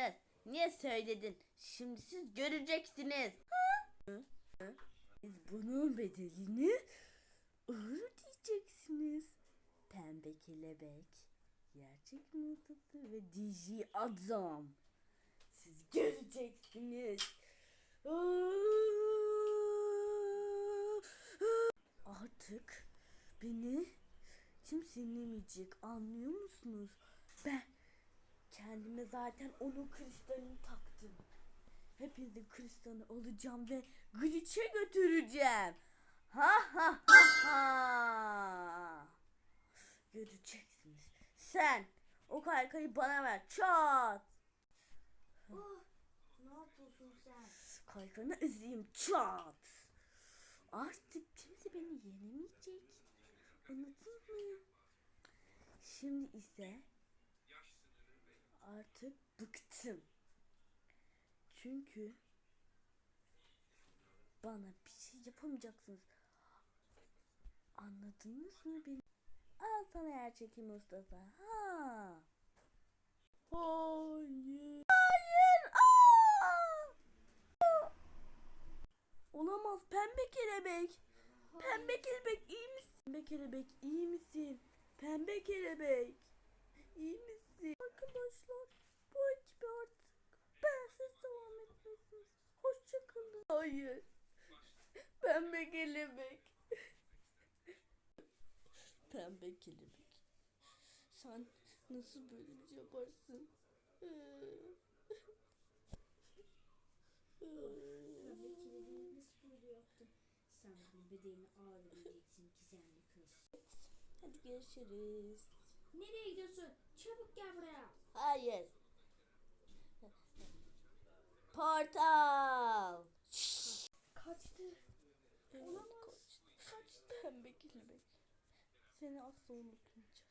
yaptınız? Niye söyledin? Şimdi siz göreceksiniz. Siz bunun bedelini ağır diyeceksiniz. Pembe kelebek, gerçek mutlu ve DJ adam. Siz göreceksiniz. Artık beni kimse dinlemeyecek anlıyor musunuz? Ben kendime zaten onun kristalini taktım. Hepinizin kristalini alacağım ve glitch'e götüreceğim. Ha ha ha ha. Göreceksiniz. Sen o kaykayı bana ver. Çat. Oh, ne yapıyorsun sen? Kaykana ezeyim çat. Artık kimse beni yenemeyecek. Anladın mı? Şimdi ise artık bıktım. Çünkü bana bir şey yapamayacaksınız. Anladınız mı beni? Al sana yer çekeyim Mustafa. Ha. Hayır. Hayır. Aa! Olamaz pembe kelebek. Pembe kelebek iyi misin? Pembe kelebek iyi misin? Pembe kelebek iyi misin? Arkadaşlar bu ekibi artık bensiz devam etmesiniz. Hoşçakalın. Hayır. Pembe kelebek. Pembe kelebek. Sen nasıl böyle bir şey yaparsın? Pembe kelebeği nasıl böyle yaptın? Sen bunun bedelini ağır ödeyeceksin gizemli kız. Hadi görüşürüz. Nereye gidiyorsun? Çabuk gel buraya. Hayır. Portal. Kaçtı. Evet, kaçtı. Pembe kelebek. Seni asla unutmayacağım.